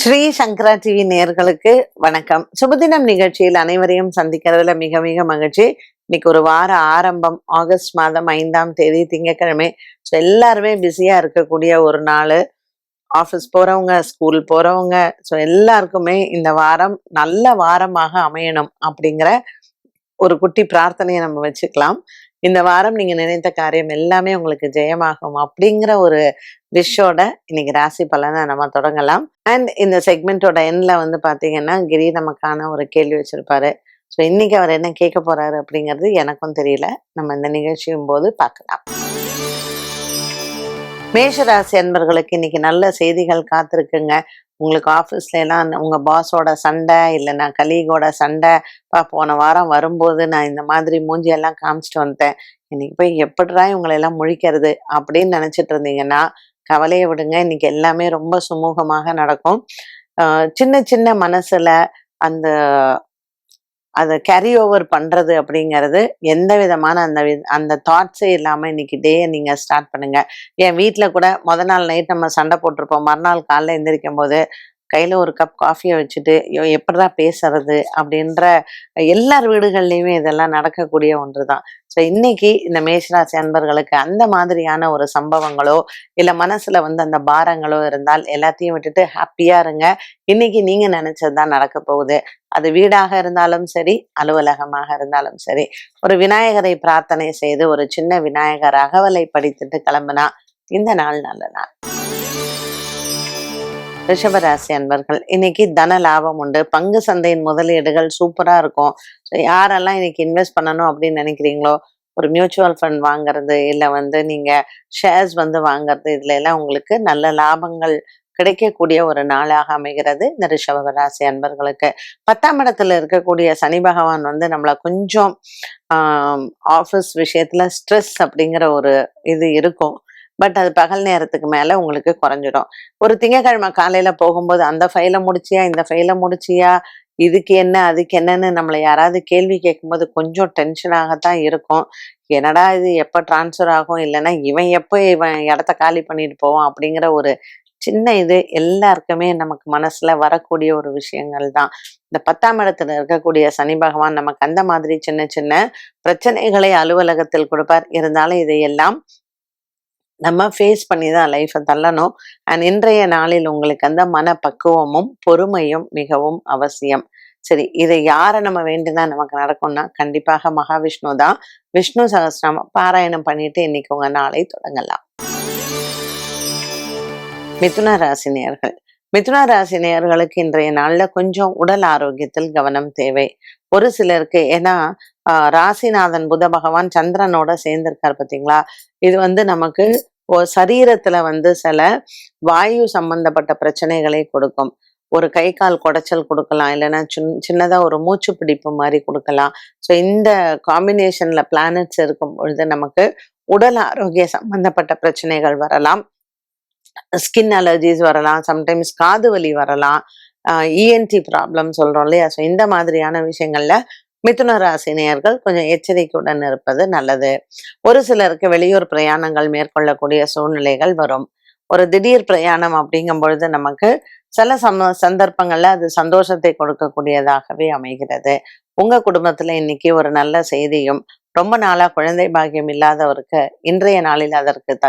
ஸ்ரீ சங்கரா TV நேர்களுக்கு வணக்கம். சுபதினம் நிகழ்ச்சியில் அனைவரையும் சந்திக்கிறதுல மிக மிக மகிழ்ச்சி. இன்னைக்கு ஒரு வார ஆரம்பம். ஆகஸ்ட் மாதம் ஐந்தாம் தேதி திங்கட்கிழமை. ஸோ எல்லாருமே பிஸியா இருக்கக்கூடிய ஒரு நாள். ஆஃபீஸ் போறவங்க ஸ்கூல் போறவங்க. ஸோ எல்லாருக்குமே இந்த வாரம் நல்ல வாரமாக அமையணும் அப்படிங்கிற ஒரு குட்டி பிரார்த்தனையை நம்ம வச்சுக்கலாம். இந்த வாரம் நீங்க நினைத்த காரியம் எல்லாமே உங்களுக்கு ஜெயமாகும் அப்படிங்கிற ஒரு விஷோட இன்னைக்கு ராசி பலனை நம்ம தொடங்கலாம். அண்ட் இந்த செக்மெண்ட்டோட எண்ட்ல வந்து பாத்தீங்கன்னா கிரி நமக்கான ஒரு கேள்வி வச்சிருப்பாரு. ஸோ இன்னைக்கு அவர் என்ன கேட்க போறாரு அப்படிங்கிறது எனக்கும் தெரியல. நம்ம இந்த நிகழ்ச்சியும் போது பார்க்கலாம். மேஷராசி அன்பர்களுக்கு இன்னைக்கு நல்ல செய்திகள் காத்திருக்குங்க. உங்களுக்கு ஆஃபீஸ்ல எல்லாம் உங்க பாஸோட சண்டை இல்லைன்னா கலீகோட சண்டை பா போன வாரம் வரும்போது நான் இந்த மாதிரி மூஞ்சியெல்லாம் காமிச்சிட்டு வந்துட்டேன். இன்னைக்கு போய் எப்படிரா இவங்களெல்லாம் முழிக்கிறது அப்படின்னு நினைச்சிட்டு இருந்தீங்கன்னா கவலையை விடுங்க. இன்னைக்கு எல்லாமே ரொம்ப சுமூகமாக நடக்கும். சின்ன சின்ன மனசுல அந்த அதை கேரி ஓவர் பண்றது அப்படிங்கிறது எந்த விதமான அந்த அந்த தாட்ஸே இல்லாம இன்னைக்கு டே நீங்க ஸ்டார்ட் பண்ணுங்க. என் வீட்ல கூட முத நாள் நைட் நம்ம சண்டை போட்டிருப்போம். மறுநாள் காலைல எந்திரிக்கும் போது கையில ஒரு கப் காஃபியை வச்சுட்டு ஐயோ பேசுறது? அப்படின்ற எல்லார் வீடுகள்லையுமே இதெல்லாம் நடக்கக்கூடிய ஒன்று தான் ஸோ இன்னைக்கு இந்த மேஷராசி அன்பர்களுக்கு அந்த மாதிரியான ஒரு சம்பவங்களோ இல்லை மனசுல வந்து அந்த பாரங்களோ இருந்தால் எல்லாத்தையும் விட்டுட்டு ஹாப்பியா இருங்க. இன்னைக்கு நீங்க நினைச்சது தான் நடக்க போகுது. அது வீடாக இருந்தாலும் சரி அலுவலகமாக இருந்தாலும் சரி. ஒரு விநாயகரை பிரார்த்தனை செய்து ஒரு சின்ன விநாயகர் அகவலை படித்துட்டு கிளம்புனா இந்த நாள் நல்ல நாள். ரிஷபராசி அன்பர்கள் இன்னைக்கு தன லாபம் உண்டு. பங்கு சந்தையின் முதலீடுகள் சூப்பரா இருக்கும். யாரெல்லாம் இன்னைக்கு இன்வெஸ்ட் பண்ணணும் அப்படின்னு நினைக்கிறீங்களோ ஒரு மியூச்சுவல் ஃபண்ட் வாங்குறது இல்லை வந்து நீங்க ஷேர்ஸ் வந்து வாங்குறது இதுல எல்லாம் உங்களுக்கு நல்ல லாபங்கள் கிடைக்கக்கூடிய ஒரு நாளாக அமைகிறது இந்த ரிஷப ராசி அன்பர்களுக்கு. பத்தாம் இடத்துல இருக்கக்கூடிய சனி பகவான் வந்து நம்மளை கொஞ்சம் ஆஃபீஸ் விஷயத்துல ஸ்ட்ரெஸ் அப்படிங்கிற ஒரு இது இருக்கும். பட் அது பகல் நேரத்துக்கு மேலே உங்களுக்கு குறைஞ்சிடும். ஒரு திங்கக்கிழமை காலையில் போகும்போது அந்த ஃபைலை முடிச்சியா இந்த ஃபைலை முடிச்சியா இதுக்கு என்ன அதுக்கு என்னன்னு நம்மளை யாராவது கேள்வி கேட்கும்போது கொஞ்சம் டென்ஷனாகத்தான் இருக்கும். என்னடா இது எப்போ ட்ரான்ஸ்ஃபர் ஆகும் இல்லைன்னா இவன் எப்போ இவன் இடத்த காலி பண்ணிட்டு போவான் அப்படிங்கிற ஒரு சின்ன இது எல்லாருக்குமே நமக்கு மனசுல வரக்கூடிய ஒரு விஷயங்கள் தான். இந்த பத்தாம் இடத்துல இருக்கக்கூடிய சனி பகவான் நமக்கு அந்த மாதிரி சின்ன சின்ன பிரச்சனைகளை அலுவலகத்தில் கொடுப்பார். இருந்தாலும் இதையெல்லாம் நம்ம ஃபேஸ் பண்ணி தான் லைஃப்பை தள்ளணும். அண்ட் இன்றைய நாளில் உங்களுக்கு அந்த மனப்பக்குவமும் பொறுமையும் மிகவும் அவசியம். சரி இதை யாரை நம்ம வேண்டிதான் நமக்கு நடக்கும்னா கண்டிப்பாக மகாவிஷ்ணு தான். விஷ்ணு சகஸ்ரநாமம் பாராயணம் பண்ணிட்டு இன்னைக்கு உங்க நாளை தொடங்கலாம். மிதுன ராசி நேர்கள் மிதுன ராசி நேயர்களுக்கு இன்றைய நாள்ல கொஞ்சம் உடல் ஆரோக்கியத்தில் கவனம் தேவை. ஒரு சிலருக்கு ஏன்னா ராசிநாதன் புத பகவான் சந்திரனோட சேர்ந்திருக்கார் பாத்தீங்களா? இது வந்து நமக்கு சரீரத்துல வந்து சில வாயு சம்பந்தப்பட்ட பிரச்சனைகளை கொடுக்கும். ஒரு கை கால் குடைச்சல் கொடுக்கலாம் இல்லைன்னா சின் சின்னதாக ஒரு மூச்சு பிடிப்பு மாதிரி கொடுக்கலாம். ஸோ இந்த காம்பினேஷனில் பிளானட்ஸ் இருக்கும் பொழுது நமக்கு உடல் ஆரோக்கிய சம்பந்தப்பட்ட பிரச்சனைகள் வரலாம். ஸ்கின் அலர்ஜிஸ் வரலாம் சம்டைம்ஸ் காது வலி வரலாம். இஎன்டி ப்ராப்ளம் சொல்கிறோம் இல்லையா? ஸோ இந்த மாதிரியான விஷயங்கள்ல மிதுன ராசி நேயர்கள் கொஞ்சம் எச்சரிக்கையுடன் இருப்பது நல்லது. ஒரு சிலருக்கு வெளியூர் பிரயாணங்கள் மேற்கொள்ளக்கூடிய சூழ்நிலைகள் வரும். ஒரு திடீர் பிரயாணம் அப்படிங்கும் பொழுது நமக்கு சில சம சந்தர்ப்பங்கள்ல அது சந்தோஷத்தை கொடுக்கக்கூடியதாகவே அமைகிறது. உங்க குடும்பத்துல இன்னைக்கு ஒரு நல்ல செய்தியும் ரொம்ப நாளா குழந்தை பாக்கியம் இல்லாதவருக்கு இன்றைய நாளில் அதற்கு த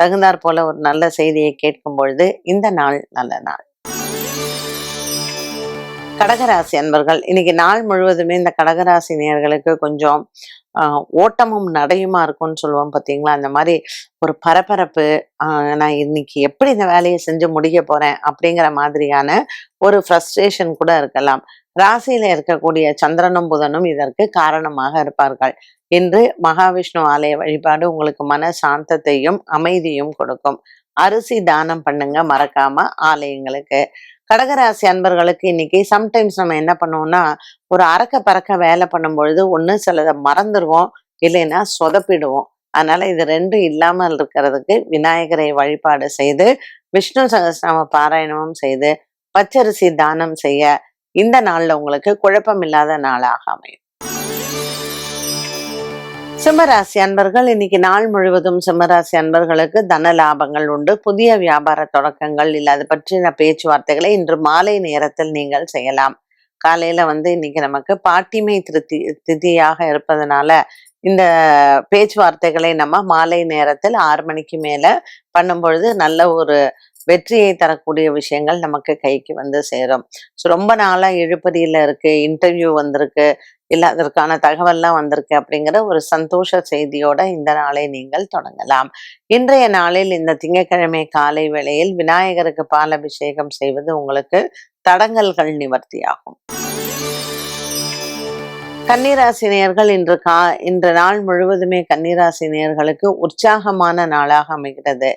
தகுந்தாற் போல ஒரு நல்ல செய்தியை கேட்கும் பொழுது இந்த நாள் நல்ல நாள். கடகராசி அன்பர்கள் இன்னைக்கு நாள் முழுவதுமே இந்த கடகராசி நேர்களுக்கு கொஞ்சம் ஓட்டமும் நடையுமா இருக்கும்னு சொல்லுவோம் பார்த்தீங்களா அந்த மாதிரி ஒரு பரபரப்பு நான் இன்னைக்கு எப்படி இந்த வேலையை செஞ்சு முடிக்க போறேன் அப்படிங்கிற மாதிரியான ஒரு ஃப்ரஸ்ட்ரேஷன் கூட இருக்கலாம். ராசியில இருக்கக்கூடிய சந்திரனும் புதனும் இதற்கு காரணமாக இருப்பார்கள். இன்று மகாவிஷ்ணு ஆலய வழிபாடு உங்களுக்கு மன சாந்தத்தையும் அமைதியும் கொடுக்கும். அரிசி தானம் பண்ணுங்க மறக்காம ஆலயங்களுக்கு. கடகராசி அன்பர்களுக்கு இன்னைக்கு சம்டைம்ஸ் நம்ம என்ன பண்ணுவோம்னா ஒரு அறக்க பறக்க வேலை பண்ணும் பொழுது ஒண்ணு சிலதை மறந்துடுவோம் இல்லைன்னா சொதப்பிடுவோம். அதனால இது ரெண்டும் இல்லாமல் இருக்கிறதுக்கு விநாயகரை வழிபாடு செய்து விஷ்ணு சகஸ்ரநாம பாராயணமும் செய்து பச்சரிசி தானம் செய்ய இந்த நாளில் உங்களுக்கு குழப்பம் இல்லாத நாளாக அமையும். சிம்மராசி அன்பர்கள் இன்னைக்கு நாள் முழுவதும் சிம்மராசி அன்பர்களுக்கு தன லாபங்கள் உண்டு. புதிய வியாபார தொடக்கங்கள் இல்லை அது பற்றின பேச்சுவார்த்தைகளை இன்று மாலை நேரத்தில் நீங்கள் செய்யலாம். காலையில வந்து இன்னைக்கு நமக்கு பாட்டிமை திருத்தி திதியாக இருப்பதனால இந்த பேச்சுவார்த்தைகளை நம்ம மாலை நேரத்தில் ஆறு மணிக்கு மேல பண்ணும் பொழுது நல்ல ஒரு வெற்றியை தரக்கூடிய விஷயங்கள் நமக்கு கைக்கு வந்து சேரும். ஸோ ரொம்ப நாளா இழுபறியில் இருக்கு இன்டர்வியூ வந்திருக்கு இல்லை அதற்கான தகவல்லாம் வந்திருக்கு அப்படிங்கிற ஒரு சந்தோஷ செய்தியோட இந்த நாளை நீங்கள் தொடங்கலாம். இன்றைய நாளில் இந்த திங்கட்கிழமை காலை வேளையில் விநாயகருக்கு பால் அபிஷேகம் செய்வது உங்களுக்கு தடங்கல்கள் நிவர்த்தியாகும். கன்னிராசினியர்கள் இன்று கா இன்று நாள் முழுவதுமே கன்னிராசினியர்களுக்கு உற்சாகமான நாளாக அமைகிறது.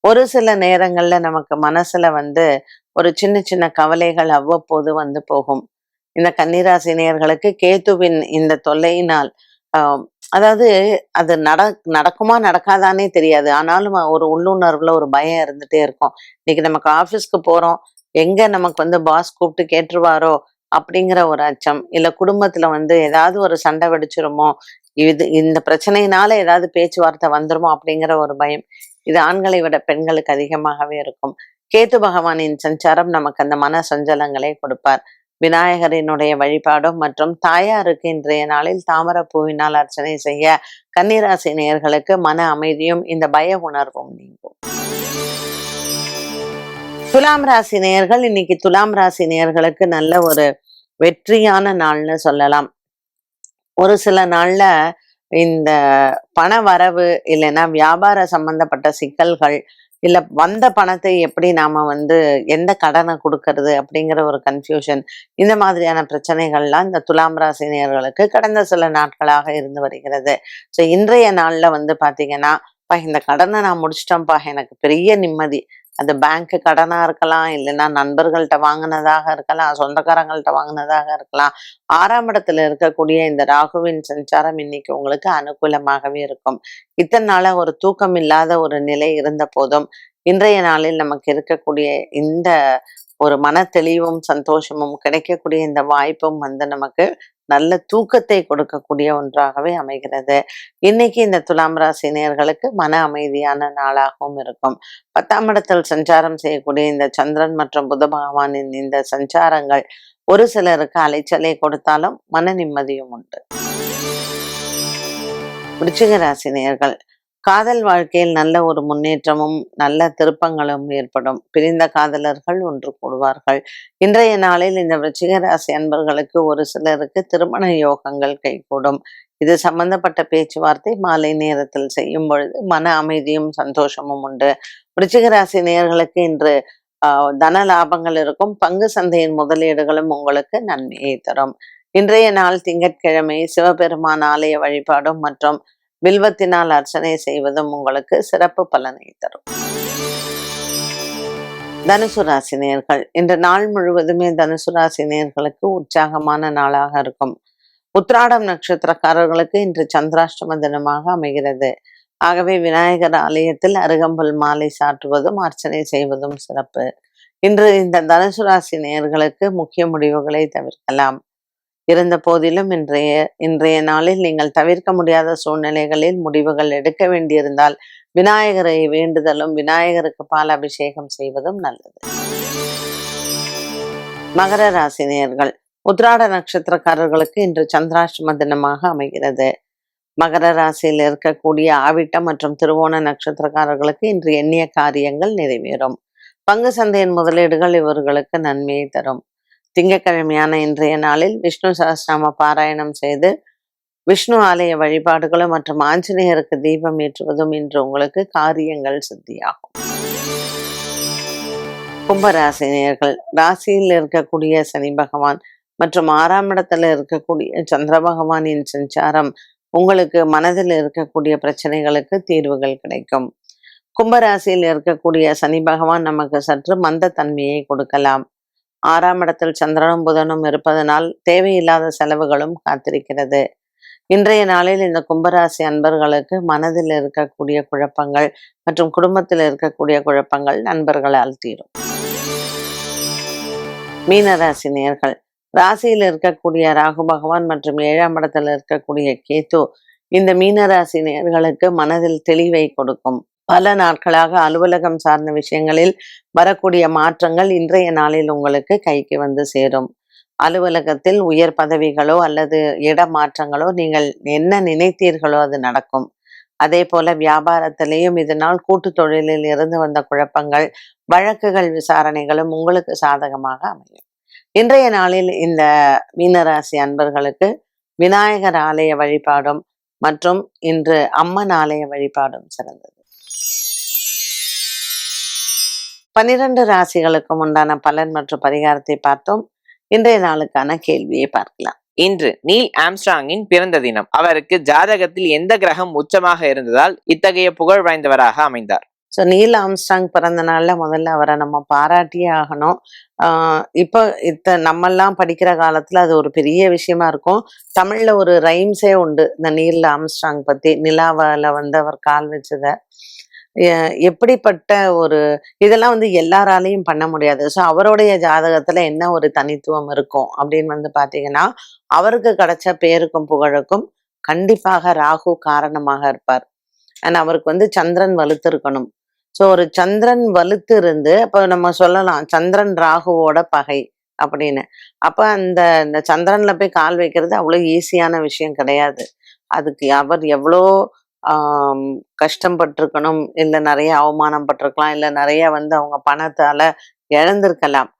ஒரு சில நேரங்கள்ல நமக்கு மனசுல வந்து ஒரு சின்ன சின்ன கவலைகள் அவ்வப்போது வந்து போகும். இந்த கன்னிராசினியர்களுக்கு கேத்துவின் இந்த தொல்லையினால் அதாவது அது நட நடக்குமா நடக்காதானே தெரியாது. ஆனாலும் ஒரு உள்ளுணர்வுல ஒரு பயம் இருந்துட்டே இருக்கும். இன்னைக்கு நமக்கு ஆபீஸ்க்கு போறோம். எங்க நமக்கு வந்து பாஸ் கூப்பிட்டு கேட்டுருவாரோ அப்படிங்கிற ஒரு அச்சம். இல்ல குடும்பத்துல வந்து ஏதாவது ஒரு சண்டை வெடிச்சிருமோ இது இந்த பிரச்சனையினால ஏதாவது பேச்சுவார்த்தை வந்துருமோ அப்படிங்கிற ஒரு பயம். இது ஆண்களை விட பெண்களுக்கு அதிகமாகவே இருக்கும். கேத்து பகவானின் சஞ்சாரம் நமக்கு அந்த மன சஞ்சலங்களை கொடுப்பார். விநாயகரினுடைய வழிபாடும் மற்றும் தாயாருக்கு இன்றைய நாளில் தாமரப்பூவினால் அர்ச்சனை செய்ய கன்னிராசி நேயர்களுக்கு மன அமைதியும் இந்த பய உணர்வும் நீங்கும். துலாம் ராசி நேயர்கள் இன்னைக்கு துலாம் ராசி நேயர்களுக்கு நல்ல ஒரு வெற்றியான நாள்னு சொல்லலாம். ஒரு சில நாள்ல இந்த பண வரவு இல்லைன்னா வியாபார சம்பந்தப்பட்ட சிக்கல்கள் இல்லை வந்த பணத்தை எப்படி நாம வந்து எந்த கடனை கொடுக்கறது அப்படிங்கிற ஒரு கன்ஃபியூஷன் இந்த மாதிரியான பிரச்சனைகள்லாம் இந்த துலாம் ராசினியர்களுக்கு கடந்த சில நாட்களாக இருந்து வருகிறது. ஸோ இன்றைய நாளில் வந்து பார்த்தீங்கன்னா இந்த கடனை நான் முடிச்சிட்டேன்ப்பா எனக்கு பெரிய நிம்மதி. அது பேங்க் கடனா இருக்கலாம் இல்லைன்னா நண்பர்கள்ட்ட வாங்கினதாக இருக்கலாம் சொந்தக்காரங்கள்ட்ட வாங்கினதாக இருக்கலாம். ஆறாம் இடத்துல இருக்கக்கூடிய இந்த ராகுவின் சஞ்சாரம் இன்னைக்கு உங்களுக்கு அனுகூலமாகவே இருக்கும். இத்தனை நாளா ஒரு தூக்கம் இல்லாத ஒரு நிலை இருந்த போதும் இன்றைய நாளில் நமக்கு இருக்கக்கூடிய இந்த ஒரு மன தெளிவும் சந்தோஷமும் கிடைக்கக்கூடிய இந்த வாய்ப்பும் வந்து நமக்கு நல்ல தூக்கத்தை கொடுக்கக்கூடிய ஒன்றாகவே அமைகிறது. இன்னைக்கு இந்த துலாம் ராசி நேர்களுக்கு மன அமைதியான நாளாகவும் இருக்கும். பத்தாம் இடத்தில் சஞ்சாரம் செய்யக்கூடிய இந்த சந்திரன் மற்றும் புத பகவானின் இந்த சஞ்சாரங்கள் ஒரு சிலருக்கு அலைச்சலை கொடுத்தாலும் மன நிம்மதியும் உண்டு. விருச்சிக ராசி நேர்கள் காதல் வாழ்க்கையில் நல்ல ஒரு முன்னேற்றமும் நல்ல திருப்பங்களும் ஏற்படும். பிரிந்த காதலர்கள் ஒன்று கூடுவார்கள். இன்றைய நாளில் இந்த விருச்சிக ராசி அன்பர்களுக்கு ஒரு சிலருக்கு திருமண யோகங்கள் கைகூடும். இது சம்பந்தப்பட்ட பேச்சுவார்த்தை மாலை நேரத்தில் செய்யும் பொழுது மன அமைதியும் சந்தோஷமும் உண்டு. விருச்சிக ராசி நேயர்களுக்கு இன்று ஆஹ், தன லாபங்கள் இருக்கும். பங்கு சந்தையின் முதலீடுகளும் உங்களுக்கு நன்மையை தரும். இன்றைய நாள் திங்கட்கிழமை சிவபெருமான் ஆலய வழிபாடும் மற்றும் வில்வத்தினால் அர்ச்சனை செய்வதும் உங்களுக்கு சிறப்பு பலனை தரும். தனுசு ராசி நேயர்கள் இன்று நாள் முழுவதுமே தனுசு ராசி நேயர்களுக்கு உற்சாகமான நாளாக இருக்கும். உத்ராடம் நட்சத்திரக்காரர்களுக்கு இன்று சந்திராஷ்டம தினமாக அமைகிறது. ஆகவே விநாயகர் ஆலயத்தில் அருகம்புல் மாலை சாற்றுவதும் அர்ச்சனை செய்வதும் சிறப்பு. இன்று இந்த தனுசு ராசி நேயர்களுக்கு முக்கிய முடிவுகளை தவிர்க்கலாம். இருந்த போதிலும் இன்றைய இன்றைய நாளில் நீங்கள் தவிர்க்க முடியாத சூழ்நிலைகளில் முடிவுகள் எடுக்க வேண்டியிருந்தால் விநாயகரை வேண்டுதலும் விநாயகருக்கு பால் அபிஷேகம் செய்வதும் நல்லது. மகர ராசினியர்கள் உத்ராட நட்சத்திரக்காரர்களுக்கு இன்று சந்திராஷ்டம தினமாக அமைகிறது. மகர ராசியில் இருக்கக்கூடிய ஆவிட்டம் மற்றும் திருவோண நட்சத்திரக்காரர்களுக்கு இன்று எண்ணிய காரியங்கள் நிறைவேறும். பங்கு சந்தையின் முதலீடுகள் இவர்களுக்கு நன்மையை தரும். திங்கட்கிழமையான இன்றைய நாளில் விஷ்ணு சகஸ்ராம பாராயணம் செய்து விஷ்ணு ஆலய வழிபாடுகளும் மற்றும் ஆஞ்சநேயருக்கு தீபம் ஏற்றுவதும் இன்று உங்களுக்கு காரியங்கள் சித்தியாகும். கும்பராசினியர்கள் ராசியில் இருக்கக்கூடிய சனி பகவான் மற்றும் ஆறாம் இடத்துல இருக்கக்கூடிய சந்திர பகவானின் சஞ்சாரம் உங்களுக்கு மனதில் இருக்கக்கூடிய பிரச்சனைகளுக்கு தீர்வுகள் கிடைக்கும். கும்பராசியில் இருக்கக்கூடிய சனி பகவான் நமக்கு சற்று மந்த தன்மையை கொடுக்கலாம். ஆறாம் இடத்தில் சந்திரனும் புதனும் இருப்பதனால் தேவையில்லாத செலவுகளும் காத்திருக்கிறது. இன்றைய நாளில் இந்த கும்பராசி அன்பர்களுக்கு மனதில் இருக்கக்கூடிய குழப்பங்கள் மற்றும் குடும்பத்தில் இருக்கக்கூடிய குழப்பங்கள் நண்பர்களால் தீரும். மீனராசி நேர்கள் ராசியில் இருக்கக்கூடிய ராகு பகவான் மற்றும் ஏழாம் இடத்தில் இருக்கக்கூடிய கேத்து இந்த மீனராசி நேர்களுக்கு மனதில் தெளிவை கொடுக்கும். பல நாட்களாக அலுவலகம் சார்ந்த விஷயங்களில் வரக்கூடிய மாற்றங்கள் இன்றைய நாளில் உங்களுக்கு கைக்கு வந்து சேரும். அலுவலகத்தில் உயர் பதவிகளோ அல்லது இடமாற்றங்களோ நீங்கள் என்ன நினைத்தீர்களோ அது நடக்கும். அதே போல வியாபாரத்திலேயும் இதனால் கூட்டு தொழிலில் இருந்து வந்த குழப்பங்கள் வழக்குகள் விசாரணைகளும் உங்களுக்கு சாதகமாக அமையும். இன்றைய நாளில் இந்த மீனராசி அன்பர்களுக்கு விநாயகர் ஆலய வழிபாடும் மற்றும் இன்று அம்மன் ஆலய வழிபாடும் சிறந்தது. பனிரெண்டு ராசிகளுக்கும் உண்டான பலன் மற்றும் பரிகாரத்தை பார்த்தோம். இன்றைய நாளுக்கான கேள்வியை பார்க்கலாம். இன்று நீல் ஆம்ஸ்ட்ராங்கின் பிறந்த தினம். அவருக்கு ஜாதகத்தில் எந்த கிரகம் உச்சமாக இருந்ததால் இத்தகைய புகழ் வாய்ந்தவராக அமைந்தார். ஸோ நீல் ஆம்ஸ்டாங் பிறந்த நாள்ல முதல்ல அவரை நம்ம பாராட்டியே ஆகணும். ஆஹ் இப்போ இத்த நம்மெல்லாம் படிக்கிற காலத்துல அது ஒரு பெரிய விஷயமா இருக்கும். தமிழ்ல ஒரு ரைம்ஸே உண்டு. இந்த நீல் ஆம்ஸ்டாங் பத்தி. நிலாவால வந்து அவர் கால் வச்சத. எப்படிப்பட்ட ஒரு இதெல்லாம் வந்து எல்லாராலையும் பண்ண முடியாது. ஸோ அவருடைய ஜாதகத்துல என்ன ஒரு தனித்துவம் இருக்கும் அப்படின்னு வந்து பாத்தீங்கன்னா அவருக்கு கிடைச்ச பேருக்கும் புகழுக்கும் கண்டிப்பாக ராகு காரணமாக இருப்பார். அண்ட் அவருக்கு வந்து சந்திரன் வலுத்து இருக்கணும் ஸோ ஒரு சந்திரன் வலுத்து இருந்து அப்போ நம்ம சொல்லலாம் சந்திரன் ராகுவோட பகை அப்படின்னு. அப்ப அந்த இந்த சந்திரன்ல போய் கால் வைக்கிறது அவ்வளோ ஈஸியான விஷயம் கிடையாது. அதுக்கு அவர் எவ்வளோ கஷ்டம் கஷ்டப்பட்டிருக்கணும் இல்லை நிறைய அவமானம் பட்டிருக்கலாம் இல்லை நிறைய வந்து அவங்க பணத்தால இழந்திருக்கலாம்.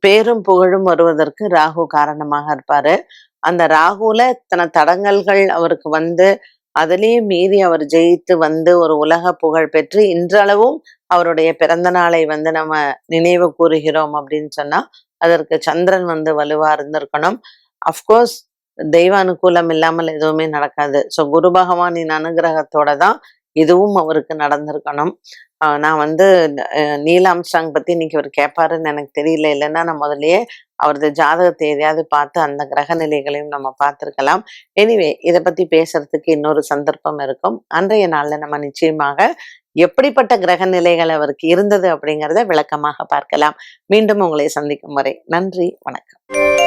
பேரும் புகழும் வருவதற்கு ராகு காரணமாக இருப்பாரு. அந்த ராகுல இத்தனை தடங்கல்கள் அவருக்கு வந்து அதுலேயும் மீறி அவர் ஜெயித்து வந்து ஒரு உலக புகழ் பெற்று இன்றளவும் அவருடைய பிறந்த நாளை வந்து நம்ம நினைவு கூறுகிறோம் அப்படின்னு சொன்னா அதற்கு சந்திரன் வந்து வலுவா இருந்திருக்கணும். அஃப்கோர்ஸ் தெய்வ அனுகூலம் இல்லாமல் எதுவுமே நடக்காது. ஸோ குரு பகவானின் அனுகிரகத்தோட தான் இதுவும் அவருக்கு நடந்திருக்கணும். ஆஹ் நான் வந்து அஹ் நீல் பத்தி இன்னைக்கு அவர் கேட்பாருன்னு எனக்கு தெரியல. இல்லைன்னா நான் முதல்லயே அவரது ஜாதகத்தை எதையாவது பார்த்து அந்த கிரக நிலைகளையும் நம்ம பார்த்திருக்கலாம். எனிவே இதை பத்தி பேசுறதுக்கு இன்னொரு சந்தர்ப்பம் இருக்கும். அன்றைய நாள்ல நம்ம நிச்சயமாக எப்படிப்பட்ட கிரக நிலைகள் அவருக்கு இருந்தது அப்படிங்கிறத விளக்கமாக பார்க்கலாம். மீண்டும் உங்களை சந்திக்கும் வரை நன்றி வணக்கம்.